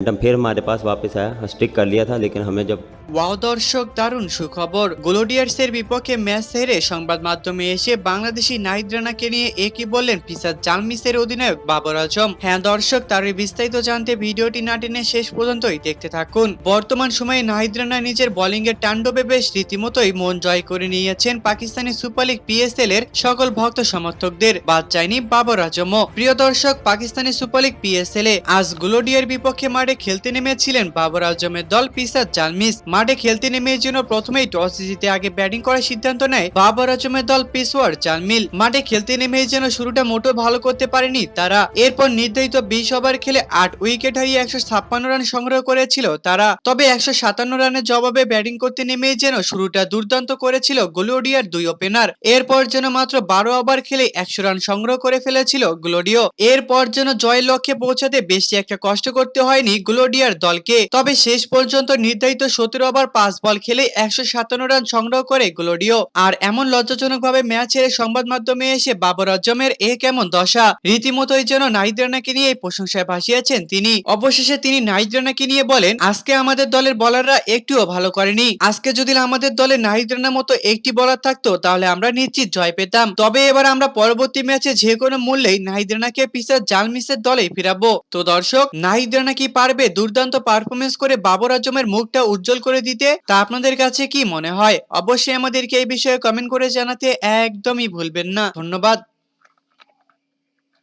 Madam फिर हमारे पास वापस आया स्टिक कर लिया था लेकिन हमें जब ওয়াও দর্শক দারুণ সুখবর গ্লোডিয়ার্সের বিপক্ষে ম্যাচ হেরে সংবাদ মাধ্যমে এসে বাংলাদেশি নাহিদ রানাকে নিয়ে একই বললেন পিসার জালমিসের অধিনায়ক বাবর আজম হ্যাঁ দর্শক তার এই বিস্তারিত জানতে ভিডিওটি না টেনে শেষ পর্যন্তই দেখতে থাকুন বর্তমান সময়ে নাহিদ রানা নিজের বোলিং এর তাণ্ডবে বেশ রীতিমতোই মন জয় করে নিয়েছেন পাকিস্তানি সুপার লিগ পিএসএল এর সকল ভক্ত সমর্থকদের বাদ চায়নি বাবর আজমও প্রিয় দর্শক পাকিস্তানি সুপার লিগ পিএসএল এ আজ গ্লোডিয়ার বিপক্ষে মাঠে খেলতে নেমেছিলেন বাবর আজমের দল পিসার জালমিস। মাঠে খেলতে নেমে জন্য প্রথমেই টস জিতে আগে ব্যাটিং করার সিদ্ধান্ত নেয় বাবর আজমের দল পেশোয়ার জালমিল। মাঠে খেলতে নেমে যেন শুরুটা মোটেও ভালো করতে পারেনি তারা। এরপর নির্ধারিত বিশ ওভার খেলে আট উইকেট হারিয়ে একশো ছাপ্পান্ন রান সংগ্রহ করেছিল তারা। তবে একশো সাতান্ন রানের জবাবে ব্যাটিং করতে নেমে যেন শুরুটা দুর্দান্ত করেছিল গ্লোডিয়ার দুই ওপেনার। এরপর যেন মাত্র বারো ওভার খেলে একশো রান সংগ্রহ করে ফেলেছিল গ্লোডিও এরপর যেন জয়ের লক্ষ্যে পৌঁছাতে বেশি একটা কষ্ট করতে হয়নি গ্লোডিয়ার দলকে। তবে শেষ পর্যন্ত নির্ধারিত সতেরো ওভার পাঁচ বল খেলে একশো সাতান্ন রান সংগ্রহ করে গ্লোডিও। আর এমন লজ্জাজনক ভাবে ম্যাচ হেরে সংবাদ মাধ্যমে এসে বাবর আজমের এ কেমন দশা? রীতিমতোই যেন নাহিদ রানাকে নিয়ে প্রশংসায় ভাসিয়েছেন তিনি। অবশেষে তিনি নাহিদ নিয়ে বলেন, আজকে আমাদের দলের বলাররা একটুও ভালো করেনি। আজকে যদি আমাদের দলে নাহিদ মতো একটি বলার থাকতো, তাহলে আমরা নিশ্চিত জয় পেতাম। তবে এবার আমরা পরবর্তী ম্যাচে যে কোনো মূল্যেই নাহিদ রানাকে পিসার জালমিসের দলে ফিরাবো। তো দর্শক, নাহিদ কি পারবে দুর্দান্ত পারফরমেন্স করে বাবর আজমের মুখটা উজ্জ্বল করে দিতে, তা আপনাদের কাছে কি মনে হয়? অবশ্যই আমাদেরকে এই বিষয়ে কমেন্ট করে জানাতে একদমই ভুলবেন না। ধন্যবাদ।